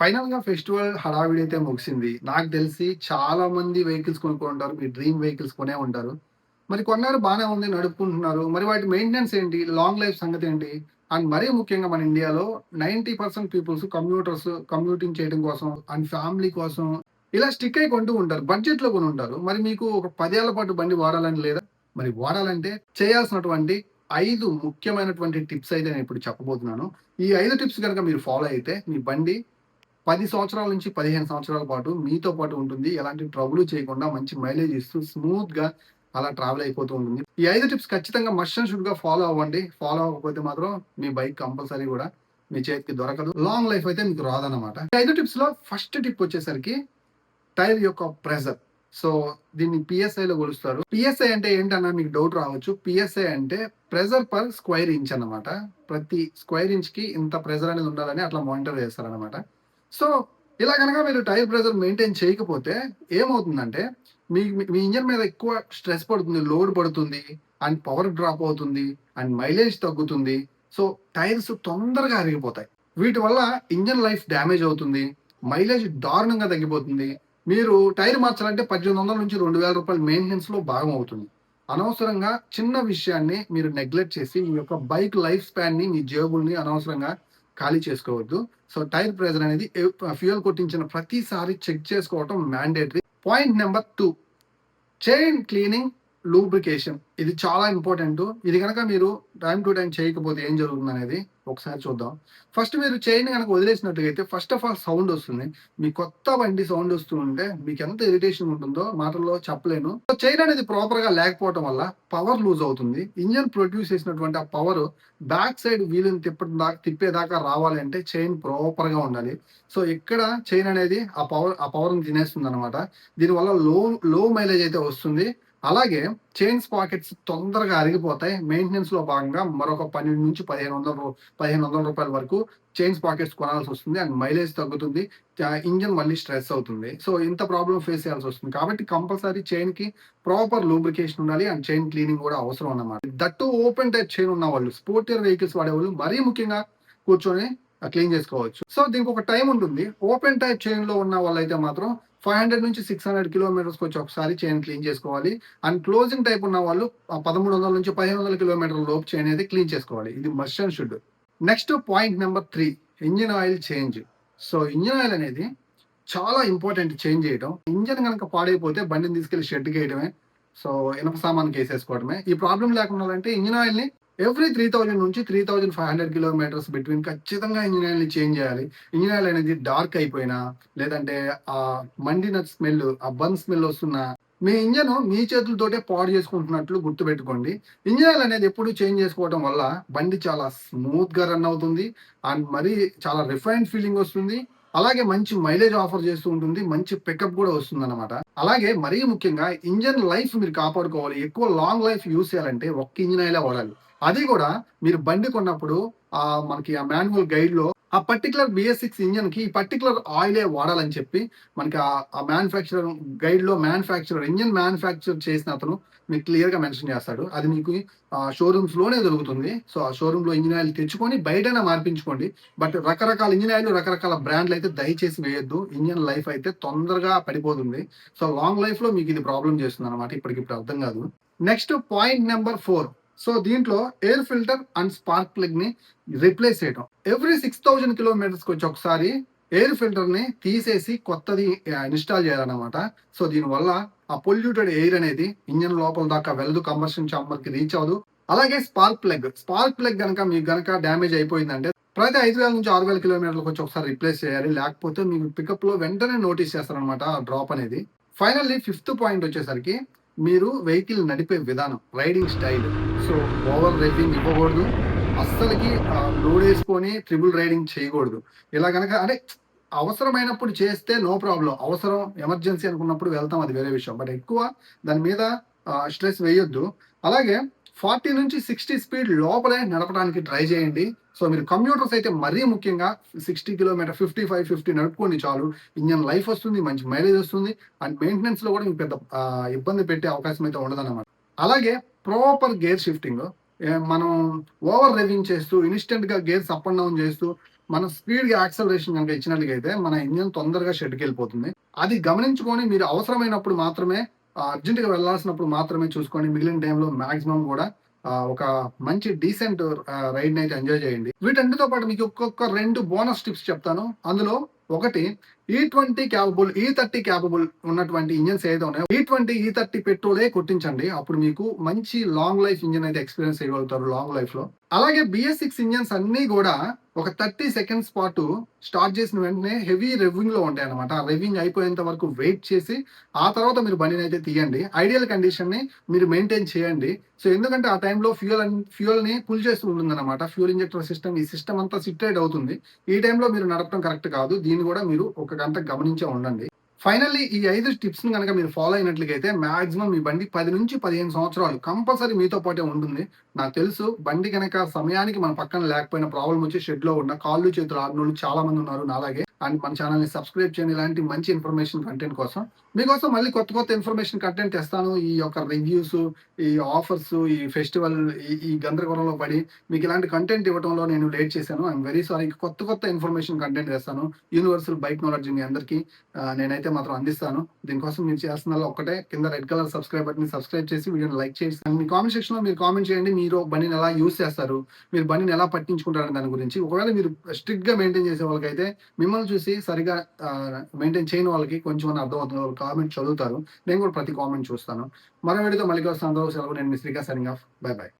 ఫైనల్గా ఫెస్టివల్ హడావిడి అయితే ముగిసింది. నాకు తెలిసి చాలా మంది వెహికల్స్ కొనుక్కుంటారు ఉంటారు. మీ డ్రీమ్ వెహికల్స్ కొనే ఉంటారు. మరి కొన్నారు బాగానే ఉంది నడుపుకుంటున్నారు. మరి వాటి మెయింటెనెన్స్ ఏంటి? లాంగ్ లైఫ్ సంగతి ఏంటి? అండ్ మరీ ముఖ్యంగా మన ఇండియాలో 90% పీపుల్స్ కమ్యూటర్స్ కమ్యూటింగ్ చేయడం కోసం అండ్ ఫ్యామిలీ కోసం ఇలా స్టిక్ అయి కొంటూ ఉంటారు. బడ్జెట్‌లో కొని ఉంటారు. మరి మీకు ఒక పదేళ్ళ పాటు బండి వాడాలని లేదా? మరి వాడాలంటే చేయాల్సినటువంటి ఐదు ముఖ్యమైనటువంటి టిప్స్ అయితే నేను ఇప్పుడు చెప్పబోతున్నాను. ఈ ఐదు టిప్స్ కనుక మీరు ఫాలో అయితే మీ బండి పది సంవత్సరాల నుంచి 15 సంవత్సరాల పాటు మీతో పాటు ఉంటుంది. ఎలాంటి ట్రబుల్ చేయకుండా మంచి మైలేజ్ ఇస్తూ స్మూత్గా అలా ట్రావెల్ అయిపోతూ ఉంటుంది. ఈ ఐదు టిప్స్ ఖచ్చితంగా మస్ట్ అండ్ షుడ్‌గా ఫాలో అవ్వండి. ఫాలో అవ్వకపోతే మాత్రం మీ బైక్ కంపల్సరీ కూడా మీ చేతికి దొరకదు. లాంగ్ లైఫ్ అయితే మీకు రాదన్నమాట. ఈ 5 టిప్స్‌లో ఫస్ట్ టిప్ వచ్చేసరికి టైర్ యొక్క ప్రెజర్ సో దీన్ని పిఎస్ఐలో కొలుస్తారు. పిఎస్ఐ అంటే ఏంటన్నా మీకు డౌట్ రావచ్చు. పిఎస్ఐ అంటే ప్రెజర్ పర్ స్క్వైర్ ఇంచ్ అనమాట ప్రతి స్క్వేర్ ఇంచ్‌కి ఇంత ప్రెజర్ అనేది ఉండాలని అట్లా మానిటర్ చేస్తారన్నమాట. సో ఇలా కనుక మీరు టైర్ ప్రెషర్ మెయింటైన్ చేయకపోతే ఏమవుతుందంటే మీ మీ ఇంజన్ మీద ఎక్కువ స్ట్రెస్ పడుతుంది. లోడ్ పడుతుంది. అండ్ పవర్ డ్రాప్ అవుతుంది. అండ్ మైలేజ్ తగ్గుతుంది. సో టైర్స్ తొందరగా అరిగిపోతాయి. వీటి వల్ల ఇంజన్ లైఫ్ డ్యామేజ్ అవుతుంది. మైలేజ్ దారుణంగా తగ్గిపోతుంది. మీరు టైర్ మార్చాలంటే 1800 నుంచి 2000 రూపాయలు మెయింటెనెన్స్‌లో భాగం అవుతుంది. అనవసరంగా చిన్న విషయాన్ని మీరు నెగ్లెక్ట్ చేసి మీ యొక్క బైక్ లైఫ్ స్పాన్‌ని మీ జేబుల్ని అనవసరంగా ఖాళీ చేసుకోవద్దు. సో టైర్ ప్రెజర్ అనేది ఫ్యూయల్ కొట్టించిన ప్రతిసారి చెక్ చేసుకోవటం mandatory. Point number two chain cleaning, lubrication ఇది చాలా ఇంపార్టెంట్. ఇది కనుక మీరు టైం టు టైం చేయకపోతే ఏం జరుగుతుందనేది ఒకసారి చూద్దాం. ఫస్ట్ మీరు చైన్ కనుక వదిలేసినట్టుగైతే ఫస్ట్ ఆఫ్ ఆల్ సౌండ్ వస్తుంది. మీ కొత్త బండి సౌండ్ వస్తూ ఉంటే మీకు ఎంత ఇరిటేషన్ ఉంటుందో మాటల్లో చెప్పలేను. సో చైన్ అనేది ప్రాపర్‌గా లేకపోవటం వల్ల పవర్ లూజ్ అవుతుంది. ఇంజన్ ప్రొడ్యూస్ చేసినటువంటి ఆ పవర్ బ్యాక్ సైడ్ వీలుని తిప్పడం దాకా తిప్పేదాకా రావాలి అంటే చైన్ ప్రాపర్‌గా ఉండాలి. సో ఇక్కడ చైన్ అనేది ఆ పవర్ ఆ పవర్‌ని తినేస్తుందన్నమాట. దీనివల్ల లో లో మైలేజ్ అయితే వస్తుంది. అలాగే చైన్స్ పాకెట్స్ తొందరగా అరిగిపోతాయి. మెయింటెనెన్స్లో భాగంగా మరొక 12 నుంచి పదిహేను వందల పదిహేను వందల రూపాయల వరకు చైన్స్ పాకెట్స్ కొనాల్సి వస్తుంది అండ్ మైలేజ్ తగ్గుతుంది. ఇంజన్ ఇంజిన్ మళ్ళీ స్ట్రెస్ అవుతుంది. సో ఇంత ప్రాబ్లమ్ ఫేస్ చేయాల్సి వస్తుంది కాబట్టి కంపల్సరీ చైన్కి ప్రాపర్ లూబ్రికేషన్ ఉండాలి. అండ్ చైన్ క్లీనింగ్ కూడా అవసరం అన్నమాట. That too open type chain ఉన్నవాళ్ళు స్పోర్టియర్ వెహికల్స్ వాడేవాళ్ళు మరీ ముఖ్యంగా కూర్చొని క్లీన్ చేసుకోవచ్చు. సో దీనికి ఒక టైం ఉంటుంది. ఓపెన్ టైప్ చైన్‌లో ఉన్న వాళ్ళైతే మాత్రం 500 నుంచి 600 కిలోమీటర్స్‌కి వచ్చి ఒకసారి చైన్ క్లీన్ చేసుకోవాలి. అండ్ క్లోజింగ్ టైప్ ఉన్న వాళ్ళు పదమూడు వందల నుంచి 1500 కిలోమీటర్ల లోపు చైన్ అయితే క్లీన్ చేసుకోవాలి. ఇది must and should. Next point number three engine oil change. So engine oil అనేది చాలా ఇంపార్టెంట్ చేంజ్ చేయడం ఇంజిన్ గనక పాడైపోతే బండిని తీసుకెళ్ళి షెడ్‌కేయడమే. సో ఇనప సామాన్‌కి వేసేసుకోవడమే ఈ ప్రాబ్లం లేకుండా ఉండాలంటే ఇంజిన్ ఆయిల్‌ని ఎవ్రీ 3000 నుంచి 3500 కిలోమీటర్స్ బిట్వీన్ ఖచ్చితంగా ఇంజిన్ ఆయిల్‌ని చేంజ్ చేయాలి. ఇంజిన్ ఆయిల్ అనేది డార్క్ అయిపోయినా లేదంటే ఆ మండిన స్మెల్ ఆ బన్ స్మెల్ వస్తున్నా మీ ఇంజన్ మీ చేతులతోటే పాడు చేసుకుంటున్నట్లు గుర్తుపెట్టుకోండి. ఇంజిన్ ఆయిల్ అనేది ఎప్పుడు చేంజ్ చేసుకోవడం వల్ల బండి చాలా స్మూత్‌గా రన్ అవుతుంది. అండ్ మరీ చాలా రిఫైన్డ్ ఫీలింగ్ వస్తుంది. అలాగే మంచి మైలేజ్ ఆఫర్ చేస్తూ ఉంటుంది. మంచి పికప్ కూడా వస్తుందన్నమాట. అలాగే మరీ ముఖ్యంగా ఇంజన్ లైఫ్ మీరు కాపాడుకోవాలి. ఎక్కువ లాంగ్ లైఫ్ యూస్ చేయాలంటే ఒక్క ఇంజిన్ ఆయిలే వాడాలి. అది కూడా మీరు బండి కొన్నప్పుడు ఆ మనకి ఆ మాన్యువల్ గైడ్‌లో ఆ పర్టిక్యులర్ BS6 ఇంజిన్‌కి ఈ పర్టికులర్ ఆయిలే వాడాలని చెప్పి మనకి ఆ మ్యానుఫ్యాక్చరర్ గైడ్‌లో మ్యానుఫ్యాక్చరర్ ఇంజన్ మ్యానుఫ్యాక్చర్ చేసిన అతను మీకు క్లియర్‌గా మెన్షన్ చేస్తాడు. అది మీకు షోరూమ్స్ షోరూమ్స్‌లోనే దొరుకుతుంది. సో ఆ షోరూమ్‌లో ఇంజిన్ ఆయిల్ తెచ్చుకొని బయటనే మార్పించుకోండి. బట్ రకరకాల ఇంజిన్ ఆయిల్ రకరకాల బ్రాండ్‌లు అయితే దయచేసి వేయొద్దు. ఇంజిన్ లైఫ్ అయితే తొందరగా పడిపోతుంది. సో లాంగ్ లైఫ్‌లో మీకు ఇది ప్రాబ్లం చేస్తుంది అనమాట ఇప్పటికిప్పుడు అర్థం కాదు. Next point number four so దీంట్లో ఎయిర్ ఫిల్టర్ అండ్ స్పార్క్ ప్లగ్‌ని రిప్లేస్ చేయడం ఎవ్రీ 6000 కిలోమీటర్స్‌కి వచ్చి ఒకసారి ఎయిర్ ఫిల్టర్ని తీసేసి కొత్తది ఇన్‌స్టాల్ చేయాలన్నమాట. సో దీనివల్ల ఆ పొల్యూటెడ్ ఎయిర్ అనేది ఇంజన్ లోపల దాకా వెళ్ళదు. కంబర్షన్ చాంబర్కి రీచ్ అవ్వదు. అలాగే స్పార్క్ ప్లగ్. స్పార్క్ ప్లగ్ గనక మీకు గనక డ్యామేజ్ అయిపోయిందంటే ప్రతి ఐదు వేల నుంచి ఆరు వేల కిలోమీటర్లకు వచ్చి ఒకసారి రిప్లేస్ చేయాలి. లేకపోతే మీకు పికప్‌లో వెంటనే నోటీస్ చేస్తారనమాట డ్రాప్ అనేది. ఫైనల్లీ ఫిఫ్త్ పాయింట్ వచ్చేసరికి మీరు వెహికల్ నడిపే విధానం. Riding style. So over riding ఇవ్వకూడదు. అస్సలకి లోడ్ వేసుకొని ట్రిపుల్ రైడింగ్ చేయకూడదు. ఇలా గనక అంటే అవసరమైనప్పుడు చేస్తే నో ప్రాబ్లం అవసరం ఎమర్జెన్సీ అనుకున్నప్పుడు వెళ్తాం అది వేరే విషయం. బట్ ఎక్కువ దాని మీద స్ట్రెస్ వేయొద్దు. అలాగే 40 నుంచి 60 స్పీడ్ లోపలే నడపడానికి ట్రై చేయండి. సో మీరు కంప్యూటర్స్ అయితే మరీ ముఖ్యంగా 60 కిలోమీటర్ 55, 50 నడుపుకోండి చాలు. ఇంజన్ లైఫ్ వస్తుంది. మంచి మైలేజ్ వస్తుంది. అండ్ మెయింటెనెన్స్లో కూడా మీకు పెద్ద ఇబ్బంది పెట్టే అవకాశం అయితే ఉండదన్నమాట. అలాగే ప్రాపర్ గేర్ షిఫ్టింగ్. మనం ఓవర్ రెవింగ్ చేస్తూ ఇన్‌స్టంట్‌గా గేర్స్ అప్ అండ్ డౌన్ చేస్తూ మనం స్పీడ్‌గా యాక్సలరేషన్ కనుక ఇచ్చినట్లయితే మన ఇంజన్ తొందరగా షెడ్కి వెళ్ళిపోతుంది అది గమనించుకొని మీరు అవసరమైనప్పుడు మాత్రమే అర్జెంట్ అర్జెంట్‌గా వెళ్ళాల్సినప్పుడు మాత్రమే చూసుకోండి. మిగిలిన టైంలో మాక్సిమం కూడా ఒక మంచి డీసెంట్ రైడ్ రైడ్‌నైతే ఎంజాయ్ చేయండి. వీటన్నిటితో పాటు మీకు ఒక్కొక్క రెండు బోనస్ టిప్స్ చెప్తాను. అందులో ఒకటి ఈ20 క్యాపబుల్, ఈ30 క్యాపబుల్ ఉన్నటువంటి ఇంజన్స్ ఏదైతే ఉన్నాయో e ఈ20, ఈ30 e పెట్రోలే కొట్టించండి. అప్పుడు మీకు మంచి లాంగ్ లైఫ్ ఇంజన్ అయితే ఎక్స్‌పీరియన్స్ చేయగలుగుతారు లాంగ్ లైఫ్‌లో. అలాగే బిఎస్ సిక్స్ ఇంజన్స్ అన్నీ కూడా ఒక 30 సెకండ్స్ పాటు స్టార్ట్ చేసిన వెంటనే హెవీ రెవ్వింగ్‌లో ఉంటాయన్నమాట. ఆ రెవ్వింగ్ అయిపోయేంత వరకు వెయిట్ చేసి, ఆ తర్వాత మీరు బండినైతే తీయండి. ఐడియల్ కండిషన్‌ని మీరు మెయింటైన్ చేయండి. సో, ఎందుకంటే ఆ టైంలో ఫ్యూయల్ ఫ్యూయల్ ఫ్యూయల్‌ని పుల్ చేస్తూ ఉంటుందన్నమాట. ఫ్యూయల్ ఇంజెక్టర్ సిస్టమ్ ఈ సిస్టమ్ అంతా సిట్రేట్ అవుతుంది. ఈ టైంలో మీరు నడపడం కరెక్ట్ కాదు. దీన్ని కూడా మీరు ఒక ఒకటంతా గమనించే ఉండండి. ఫైనల్లీ ఈ 5 టిప్స్‌ని గనక మీరు ఫాలో అయినట్లయితే మాక్సిమం మీ బండి 10-15 సంవత్సరాలు కంపల్సరీ మీతో పాటే ఉంటుంది. నాకు తెలుసు బండి గనక సమయానికి మన పక్కన లేకపోయిన ప్రాబ్లమ్ వచ్చి షెడ్‌లో ఉన్న కాళ్ళు, చేతులు ఆరు చాలా మంది ఉన్నారు నాలాగే. అండ్ మన ఛానల్ని సబ్స్క్రైబ్ చేయండి. ఇలాంటి మంచి ఇన్ఫర్మేషన్ కంటెంట్ కోసం. మీకోసం మళ్ళీ కొత్త కొత్త ఇన్ఫర్మేషన్ కంటెంట్ తెస్తాను. ఈ యొక్క రివ్యూస్, ఈ ఆఫర్స్, ఈ ఫెస్టివల్ ఈ ఈ గందరగోళంలో పడి మీకు ఇలాంటి కంటెంట్ ఇవ్వటంలో నేను లేట్ చేశాను. I'm very sorry. కొత్త కొత్త ఇన్ఫర్మేషన్ కంటెంట్ తెస్తాను. యూనివర్సల్ బైక్ నాలెడ్జ్ మీ అందరికీ నేనైతే మాత్రం అందిస్తాను. దీనికోసం మీరు చేస్తున్న ఒక్కటే కింద రెడ్ కలర్ సబ్స్క్రైబ్ బట్ని సబ్స్క్రైబ్ చేసి వీడియోని లైక్ చేసి మీ కామెంట్ సెక్షన్‌లో మీరు కామెంట్ చేయండి. మీరు బండిని ఎలా యూజ్ చేస్తారు? మీరు బండిని ఎలా పట్టించుకుంటారనే దాని గురించి. ఒకవేళ మీరు స్ట్రిక్ట్‌గా మెయింటైన్ చేసే వాళ్ళకైతే మిమ్మల్ని చూసి సరిగా మెయింటైన్ చేయని వాళ్ళకి కొంచెం అర్థం అవుతుంది వాళ్ళు కామెంట్ చదువుతారు. నేను కూడా ప్రతి కామెంట్ చూస్తాను. మరో వీడితో మళ్ళీ వస్తాను సెలవు. నేను మీ Srikanth signing off. Bye bye.